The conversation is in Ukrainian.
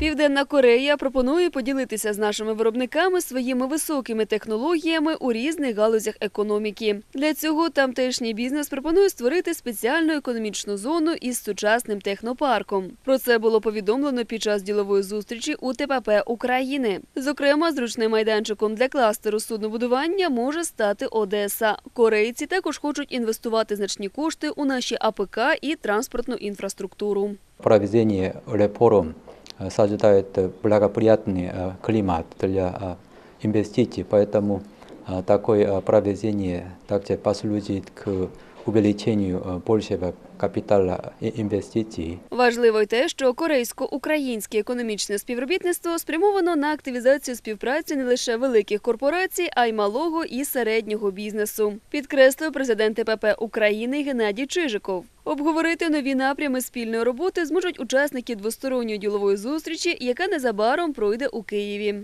Південна Корея пропонує поділитися з нашими виробниками своїми високими технологіями у різних галузях економіки. Для цього тамтешній бізнес пропонує створити спеціальну економічну зону із сучасним технопарком. Про це було повідомлено під час ділової зустрічі у ТПП України. Зокрема, зручним майданчиком для кластеру суднобудування може стати Одеса. Корейці також хочуть інвестувати значні кошти у наші АПК і транспортну інфраструктуру. Проведение реформ э, создает э, благоприятный э, климат для э, инвестиций, поэтому э, такое э, проведение также послужит к увеличению э, большего капитала и инвестиций. Важливо й те, що корейсько-українське економічне співробітництво спрямовано на активізацію співпраці не лише великих корпорацій, а й малого і середнього бізнесу. Підкреслив президент ТПП України Геннадій Чижиков. Обговорити нові напрями спільної роботи зможуть учасники двосторонньої ділової зустрічі, яка незабаром пройде у Києві.